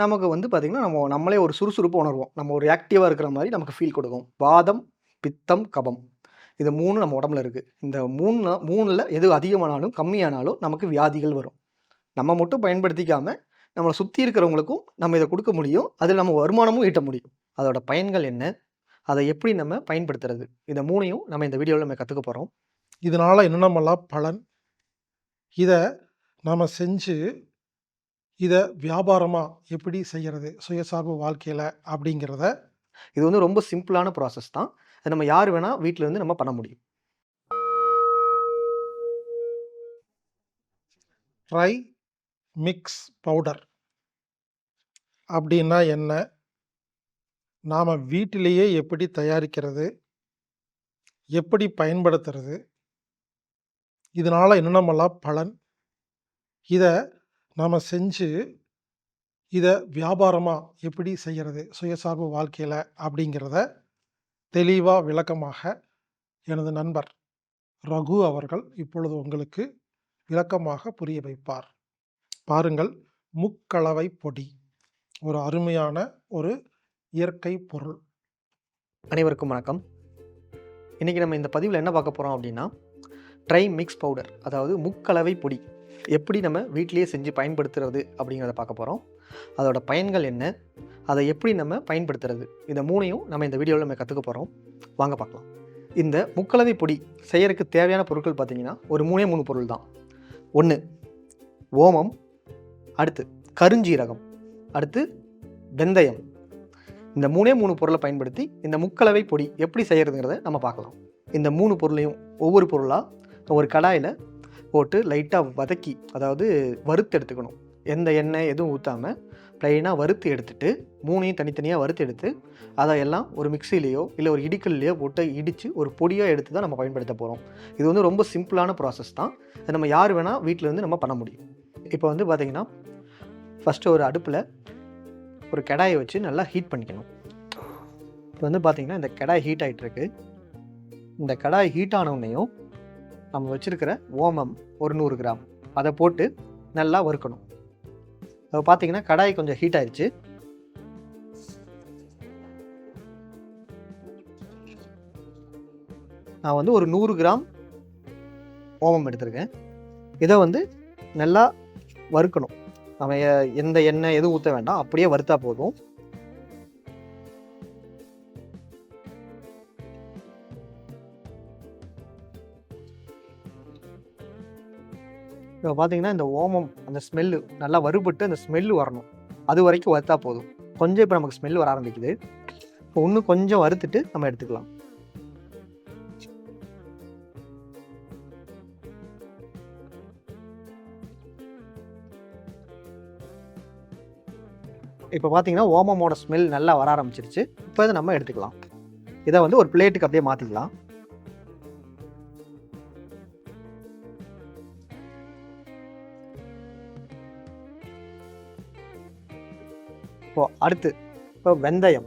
நமக்கு வந்து பார்த்திங்கன்னா நம்ம நம்மளே ஒரு சுறுசுறுப்பு உணர்வோம். நம்ம ஒரு ஆக்டிவாக இருக்கிற மாதிரி நமக்கு ஃபீல் கொடுக்கும். வாதம் பித்தம் கபம். இது மூணு நம்ம உடம்புல இருக்குது இந்த மூணு மூணில் எது அதிகமானாலும் கம்மியானாலும் நமக்கு வியாதிகள் வரும். நம்ம மட்டும் பயன்படுத்திக்காமல் நம்மளை சுற்றி இருக்கிறவங்களுக்கும் நம்ம இதை கொடுக்க முடியும். அதில் நம்ம வருமானமும் ஈட்ட முடியும். அதோட பயன்கள் என்ன? அதை எப்படி நம்ம பயன்படுத்துறது? இந்த மூணையும் நம்ம இந்த வீடியோவில் நம்ம கற்றுக்க போகிறோம் இதனால் என்னென்னமெல்லாம் பலன். இதை நாம் செஞ்சு இதை வியாபாரமாக எப்படி செய்கிறது சுயசார்பு வாழ்க்கையில் அப்படிங்கிறத இது வந்து ரொம்ப சிம்பிளான ப்ராசஸ் தான். அது நம்ம யார் வேணால் வீட்டில் இருந்து நம்ம பண்ண முடியும். ட்ரை மிக்ஸ் பவுடர் அப்படின்னா என்ன? நாம் வீட்டிலேயே எப்படி தயாரிக்கிறது? எப்படி பயன்படுத்துறது? இதனால் என்னென்னமெல்லாம் பலன்? இதை நாம் செஞ்சு இதை வியாபாரமாக எப்படி செய்கிறது சுயசார்பு வாழ்க்கையில் அப்படிங்கிறத தெளிவாக விளக்கமாக எனது நண்பர் ரகு அவர்கள் இப்பொழுது உங்களுக்கு விளக்கமாக புரிய வைப்பார். பாருங்கள் முக்கலவை பொடி. ஒரு அருமையான ஒரு இயற்கை பொருள். அனைவருக்கும் வணக்கம். இன்றைக்கி நம்ம இந்த பதிவில் என்ன பார்க்க போகிறோம் அப்படின்னா ட்ரை மிக்ஸ் பவுடர் அதாவது முக்கலவை பொடி. எப்படி நம்ம வீட்டிலேயே செஞ்சு பயன்படுத்துறது அப்படிங்கிறத பார்க்க போகிறோம் அதோட பயன்கள் என்ன? அதை எப்படி நம்ம பயன்படுத்துறது? இந்த மூணையும் நம்ம இந்த வீடியோவில் நம்ம கற்றுக்க போகிறோம் வாங்க பார்க்கலாம். இந்த முக்கலவை பொடி செய்யறதுக்கு தேவையான பொருட்கள் பார்த்தீங்கன்னா ஒரு மூணே மூணு பொருள் தான். ஒன்று ஓமம். அடுத்து கருஞ்சீரகம். அடுத்து வெந்தயம். இந்த மூணே மூணு பொருளை பயன்படுத்தி இந்த முக்கலவை பொடி எப்படி செய்கிறதுங்கிறத நம்ம பார்க்கலாம். இந்த மூணு பொருளையும் ஒவ்வொரு பொருளாக ஒரு கடாயில் போட்டு லைட்டாக வதக்கி அதாவது வறுத்து எடுத்துக்கணும். எந்த எண்ணெய் எதுவும் ஊற்றாமல் ப்ளைனாக வறுத்து எடுத்துட்டு மூணையும் தனித்தனியாக வறுத்து எடுத்து அதை எல்லாம் ஒரு மிக்சிலேயோ இல்லை ஒரு இடிக்கல்லையோ போட்டு இடித்து ஒரு பொடியாக எடுத்து தான் நம்ம பயன்படுத்த போகிறோம் இது வந்து ரொம்ப சிம்பிளான ப்ராசஸ் தான். அதை நம்ம யார் வேணால் வீட்டிலேருந்து நம்ம பண்ண முடியும். இப்போ வந்து பார்த்திங்கன்னா ஃபஸ்ட்டு ஒரு அடுப்பில் ஒரு கடாயை வச்சு நல்லா ஹீட் பண்ணிக்கணும். இப்போ வந்து பார்த்திங்கன்னா இந்த கடாய் ஹீட் ஆகிட்டுருக்கு இந்த கடாய் ஹீட் ஆனவுடனேயும் நம்ம வச்சுருக்கிற ஓமம் ஒரு நூறு கிராம். அதை போட்டு நல்லா வறுக்கணும். இப்போ பார்த்தீங்கன்னா கடாய் கொஞ்சம் ஹீட் ஆயிடுச்சு நான் வந்து ஒரு நூறு கிராம் ஓமம் எடுத்திருக்கேன். இதை வந்து நல்லா வறுக்கணும். நம்ம எ- எந்த எண்ணெய் எதுவும் ஊற்ற வேண்டாம் அப்படியே வறுத்தா போதும். இப்போ பார்த்தீங்கன்னா இந்த ஓமம் அந்த ஸ்மெல்லு நல்லா வறுபட்டு அந்த ஸ்மெல்லு வரணும். அது வரைக்கும் வறுத்தா போதும். கொஞ்சம் இப்போ நமக்கு ஸ்மெல் வர ஆரம்பிக்குது. இப்போ இன்னும் கொஞ்சம் வறுத்துட்டு நம்ம எடுத்துக்கலாம். இப்போ பார்த்தீங்கன்னா ஓமமோட ஸ்மெல் நல்லா வர ஆரம்பிச்சிருச்சு. இப்போ இதை நம்ம எடுத்துக்கலாம். இதை வந்து ஒரு பிளேட்டுக்கு அப்படியே மாற்றிக்கலாம் இப்போ அடுத்து இப்போ வெந்தயம்.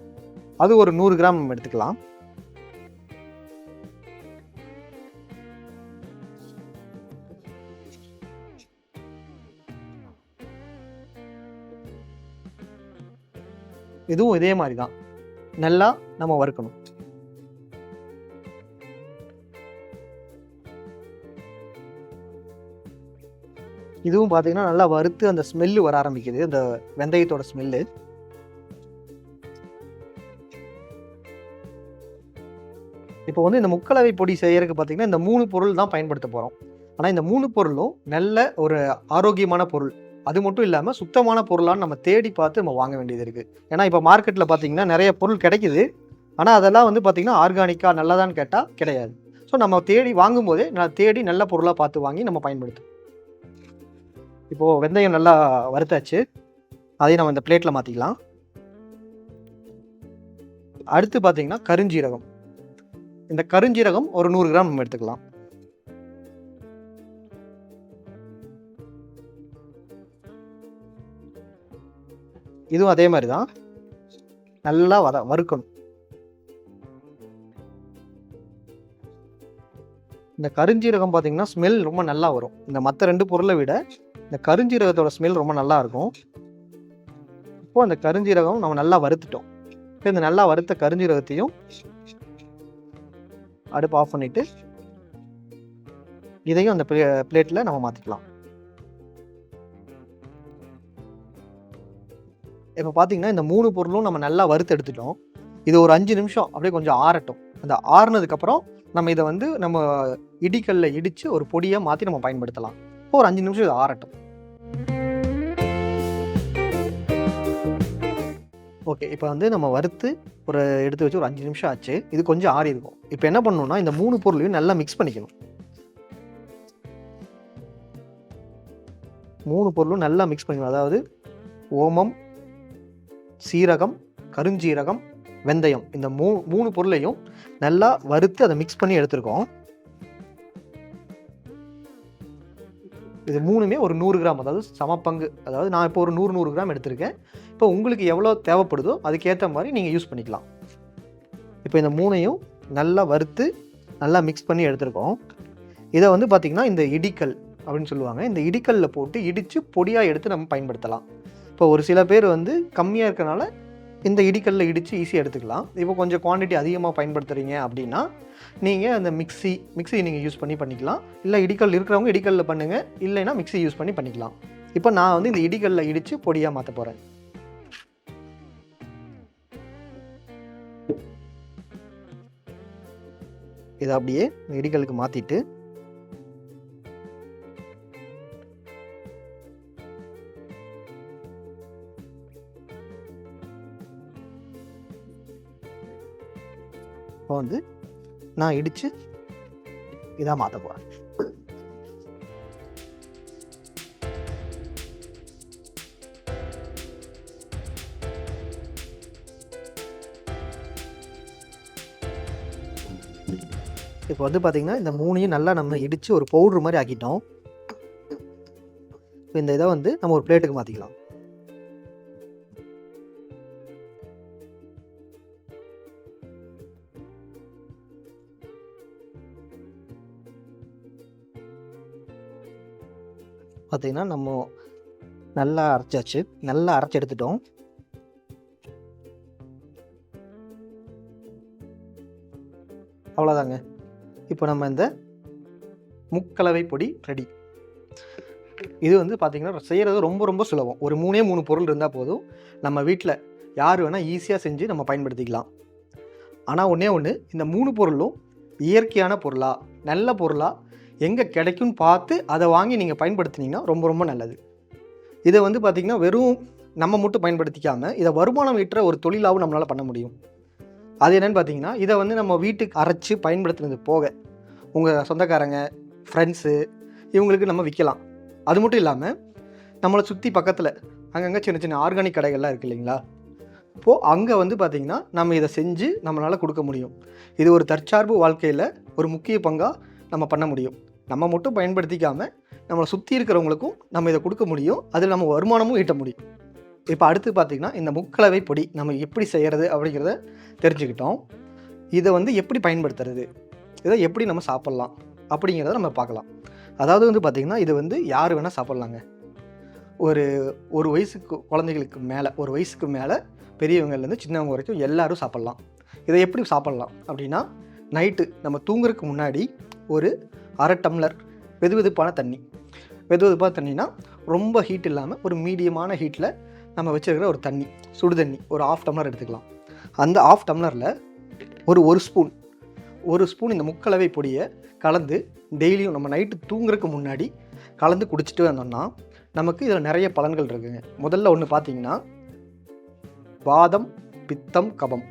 அது ஒரு நூறு கிராம் எடுத்துக்கலாம். இதுவும் இதே மாதிரி தான். நல்லா நம்ம வறுக்கணும். இதுவும் பார்த்தீங்கன்னா நல்லா வறுத்து அந்த ஸ்மெல்லு வர ஆரம்பிக்குது. அந்த வெந்தயத்தோட ஸ்மெல்லு இப்போ வந்து இந்த முக்கலவை பொடி செய்யறதுக்கு பார்த்தீங்கன்னா இந்த மூணு பொருள் தான் பயன்படுத்த போகிறோம் ஆனால் இந்த மூணு பொருளும் நல்ல ஒரு ஆரோக்கியமான பொருள். அது மட்டும் இல்லாமல் சுத்தமான பொருளான்னு நம்ம தேடி பார்த்து நம்ம வாங்க வேண்டியது இருக்குது ஏன்னா இப்போ மார்க்கெட்டில் பார்த்தீங்கன்னா நிறைய பொருள் கிடைக்குது. ஆனால் அதெல்லாம் வந்து பார்த்திங்கன்னா ஆர்கானிக்காக நல்லதான்னு கேட்டால் கிடையாது. ஸோ நம்ம தேடி வாங்கும்போதே நான் தேடி நல்ல பொருளாக பார்த்து வாங்கி நம்ம பயன்படுத்தும் இப்போது வெந்தயம் நல்லா வறுத்தாச்சு. அதையும் நம்ம இந்த பிளேட்டில் மாற்றிக்கலாம் அடுத்து பார்த்தீங்கன்னா கருஞ்சீரகம். இந்த கருஞ்சீரகம் ஒரு நூறு கிராம் நம்ம எடுத்துக்கலாம். இதுவும் அதே மாதிரி தான் நல்லா வத வறுக்கணும். இந்த கருஞ்சீரகம் பார்த்தீங்கன்னா ஸ்மெல் ரொம்ப நல்லா வரும். இந்த மற்ற ரெண்டு பொருளை விட இந்த கருஞ்சீரகத்தோட ஸ்மெல் ரொம்ப நல்லா இருக்கும். இப்போ அந்த கருஞ்சீரகம் நம்ம நல்லா வறுத்துட்டோம். இப்போ இந்த நல்லா வறுத்த கருஞ்சீரகத்தையும் அடுப்பு ஆஃப் பண்ணிவிட்டு இதையும் அந்த பிளேட்டில் நம்ம மாற்றிக்கலாம் இப்போ பார்த்தீங்கன்னா இந்த மூணு பொருளும் நம்ம நல்லா வறுத்து எடுத்துட்டோம். இது ஒரு அஞ்சு நிமிஷம் அப்படியே கொஞ்சம் ஆறட்டும். அந்த ஆறுனதுக்கப்புறம் நம்ம இதை வந்து நம்ம இடிக்கல்ல இடித்து ஒரு பொடியாக மாற்றி நம்ம பயன்படுத்தலாம். ஒரு அஞ்சு நிமிஷம் இது ஆறட்டும். ஓகே இப்போ வந்து நம்ம வறுத்து ஒரு எடுத்து வச்சு ஒரு அஞ்சு நிமிஷம் ஆச்சு. இது கொஞ்சம் ஆறி இருக்கும். இப்போ என்ன பண்ணணும்னா இந்த மூணு பொருளையும் நல்லா மிக்ஸ் பண்ணிக்கணும். மூணு பொருளும் நல்லா மிக்ஸ் பண்ணிக்கணும். அதாவது ஓமம் சீரகம் கருஞ்சீரகம் வெந்தயம். இந்த மூ மூணு பொருளையும் நல்லா வறுத்து அதை மிக்ஸ் பண்ணி எடுத்துருக்கோம். இது மூணுமே ஒரு நூறு கிராம் அதாவது சமப்பங்கு. அதாவது நான் இப்போ ஒரு நூறு நூறு கிராம் எடுத்திருக்கேன். இப்போ உங்களுக்கு எவ்வளோ தேவைப்படுதோ அதுக்கேற்ற மாதிரி நீங்கள் யூஸ் பண்ணிக்கலாம். இப்போ இந்த மூணையும் நல்லா வறுத்து நல்லா மிக்ஸ் பண்ணி எடுத்திருக்கோம். இதை வந்து பார்த்திங்கன்னா இந்த இடிக்கல் அப்படின்னு சொல்லுவாங்க. இந்த இடிக்கல்ல போட்டு இடித்து பொடியாக எடுத்து நம்ம பயன்படுத்தலாம். இப்போ ஒரு சில பேர் வந்து கம்மியாக இருக்கனால இந்த இடிக்கல்ல இடித்து ஈஸியாக எடுத்துக்கலாம். இப்போ கொஞ்சம் குவாண்டிட்டி அதிகமாக பயன்படுத்துகிறீங்க அப்படின்னா நீங்கள் அந்த மிக்ஸி மிக்சி நீங்கள் யூஸ் பண்ணி பண்ணிக்கலாம். இல்லை இடிக்கல் இருக்கிறவங்க இடிக்கல்ல பண்ணுங்கள் இல்லைன்னா மிக்ஸி யூஸ் பண்ணி பண்ணிக்கலாம். இப்போ நான் வந்து இந்த இடிக்கல்ல இடித்து பொடியாக மாற்ற போகிறேன் இதை அப்படியே இந்த இடிக்கலுக்கு மாற்றிட்டு இப்போ வந்து நான் இடித்து இதாக மாற்ற போகிறேன் இப்போ வந்து பார்த்திங்கன்னா இந்த மூணையும் நல்லா நம்ம இடித்து ஒரு பவுட்ரு மாதிரி ஆக்கிட்டோம். இப்போ இந்த இதை வந்து நம்ம ஒரு பிளேட்டுக்கு மாற்றிக்கலாம் பார்த்தீங்கன்னா நம்ம நல்லா அரைச்சாச்சு. நல்லா அரைச்சி எடுத்துட்டோம். அவ்வளோதாங்க இப்போ நம்ம இந்த முக்கலவை பொடி ரெடி. இது வந்து பார்த்திங்கன்னா செய்கிறது ரொம்ப ரொம்ப சுலபம். ஒரு மூணே மூணு பொருள் இருந்தால் போதும். நம்ம வீட்டில் யார் வேணால் ஈஸியாக செஞ்சு நம்ம பயன்படுத்திக்கலாம். ஆனால் ஒன்றே ஒன்று இந்த மூணு பொருளும் இயற்கையான பொருளாக நல்ல பொருளாக எங்கே கிடைக்கும்னு பார்த்து அதை வாங்கி நீங்கள் பயன்படுத்தினீங்கன்னா ரொம்ப ரொம்ப நல்லது. இதை வந்து பார்த்திங்கன்னா வெறும் நம்ம மட்டும் பயன்படுத்திக்காமல் இதை வருமானம் ஈட்டுற ஒரு தொழிலாகவும் நம்மளால் பண்ண முடியும். அது என்னென்னு பார்த்தீங்கன்னா இதை வந்து நம்ம வீட்டுக்கு அரைச்சி பயன்படுத்துனது போக உங்கள் சொந்தக்காரங்க ஃப்ரெண்ட்ஸு இவங்களுக்கு நம்ம விற்கலாம் அது மட்டும் இல்லாமல் நம்மளை சுற்றி பக்கத்தில் அங்கங்கே சின்ன சின்ன ஆர்கானிக் கடைகள்லாம் இருக்குது இல்லைங்களா? இப்போது அங்கே வந்து பார்த்திங்கன்னா நம்ம இதை செஞ்சு நம்மளால் கொடுக்க முடியும். இது ஒரு தற்சார்பு வாழ்க்கையில் ஒரு முக்கிய பங்காக நம்ம பண்ண முடியும். நம்ம மட்டும் பயன்படுத்திக்காமல் நம்மளை சுற்றி இருக்கிறவங்களுக்கும் நம்ம இதை கொடுக்க முடியும். அதில் நம்ம வருமானமும் ஈட்ட முடியும். இப்போ அடுத்து பார்த்திங்கன்னா இந்த முக்கலவை பொடி நம்ம எப்படி செய்கிறது அப்படிங்கிறத தெரிஞ்சுக்கிட்டோம். இதை வந்து எப்படி பயன்படுத்துறது? இதை எப்படி நம்ம சாப்பிட்லாம்? அப்படிங்கிறத நம்ம பார்க்கலாம். அதாவது வந்து பார்த்திங்கன்னா இது வந்து யார் வேணால் சாப்பிட்லாங்க. ஒரு ஒரு வயசுக்கு குழந்தைகளுக்கு மேலே ஒரு வயசுக்கு மேலே பெரியவங்கள்லேருந்து சின்னவங்க வரைக்கும் எல்லோரும் சாப்பிட்லாம். இதை எப்படி சாப்பிட்லாம் அப்படின்னா நைட்டு நம்ம தூங்குறதுக்கு முன்னாடி ஒரு அரை டம்ளர் வெதுவெதுப்பான தண்ணி. வெதுவெதுப்பான தண்ணின்னா தண்ணினா ரொம்ப ஹீட் இல்லாமல் ஒரு மீடியமான ஹீட்டில் நம்ம வச்சுருக்கிற ஒரு தண்ணி சுடு தண்ணி ஒரு ஆஃப் டம்ளர் எடுத்துக்கலாம். அந்த ஆஃப் டம்ளரில் ஒரு ஒரு ஸ்பூன் ஒரு ஸ்பூன் இந்த முக்கலவை பொடியை கலந்து டெய்லியும் நம்ம நைட்டு தூங்குறதுக்கு முன்னாடி கலந்து குடிச்சிட்டு வந்தோம்னா நமக்கு இதில் நிறைய பலன்கள் இருக்குதுங்க முதல்ல ஒன்று பார்த்தீங்கன்னா வாதம் பித்தம் கபம்.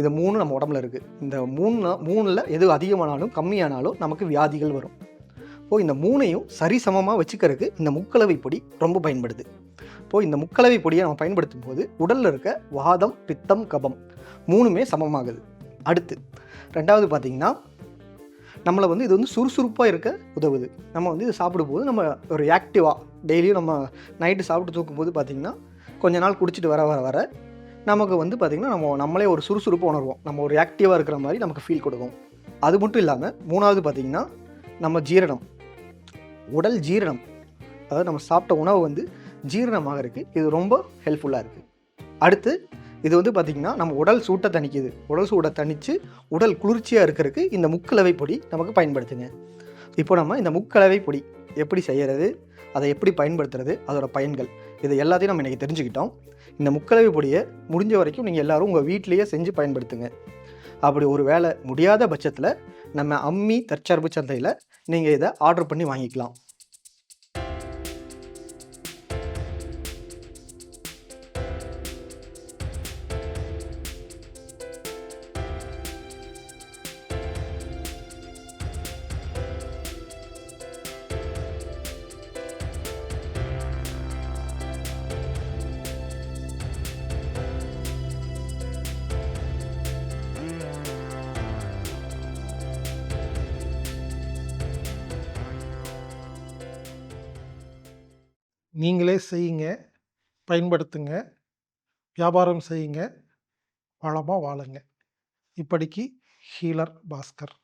இது மூணு நம்ம உடம்புல இருக்குது இந்த மூணு மூணில் எது அதிகமானாலும் கம்மியானாலும் நமக்கு வியாதிகள் வரும். இப்போது இந்த மூணையும் சரிசமமாக வச்சுக்கிறதுக்கு இந்த முக்கலவை பொடி ரொம்ப பயன்படுது. இப்போது இந்த முக்கலவை பொடியை நம்ம பயன்படுத்தும் போது உடலில் இருக்க வாதம் பித்தம் கபம் மூணுமே சமமாகுது. அடுத்து ரெண்டாவது பார்த்திங்கன்னா நம்மளை வந்து இது வந்து சுறுசுறுப்பாக இருக்க உதவுது. நம்ம வந்து இது சாப்பிடும்போது நம்ம ஒரு ஆக்டிவாக டெய்லியும் நம்ம நைட்டு சாப்பிட்டு தூக்கும்போது பார்த்திங்கன்னா கொஞ்ச நாள் குடிச்சிட்டு வர வர வர நமக்கு வந்து பார்த்திங்கன்னா நம்ம நம்மளே ஒரு சுறுசுறுப்பு உணர்வோம். நம்ம ஒரு ஆக்டிவாக இருக்கிற மாதிரி நமக்கு ஃபீல் கொடுக்கும். அது மட்டும் இல்லாமல் மூணாவது பார்த்திங்கன்னா நம்ம ஜீரணம். உடல் ஜீரணம். அதாவது நம்ம சாப்பிட்ட உணவு வந்து ஜீரணமாக இருக்குது இது ரொம்ப ஹெல்ப்ஃபுல்லாக இருக்குது அடுத்து இது வந்து பார்த்திங்கன்னா நம்ம உடல் சூட்டை தணிக்குது. உடல் சூட்டை தணித்து உடல் குளிர்ச்சியாக இருக்கிறதுக்கு இந்த முக்கலவை பொடி நமக்கு பயன்படுத்துங்க. இப்போ நம்ம இந்த முக்கலவை பொடி எப்படி செய்கிறது அதை எப்படி பயன்படுத்துறது அதோடய பயன்கள். இது எல்லாத்தையும் நம்ம இன்றைக்கி தெரிஞ்சுக்கிட்டோம். இந்த முக்கலவி பொடியை முடிஞ்ச வரைக்கும் நீங்கள் எல்லாரும் உங்கள் வீட்டிலேயே செஞ்சு பயன்படுத்துங்க. அப்படி ஒரு வேலை முடியாத பட்சத்தில் நம்ம அம்மி தற்சார்பு சந்தையில் நீங்கள் இதை ஆர்டர் பண்ணி வாங்கிக்கலாம். நீங்களே செய்யுங்க பயன்படுத்துங்க வியாபாரம் செய்யுங்க வளமாக வாழுங்க. இப்படிக்கு ஹீலர் பாஸ்கர்.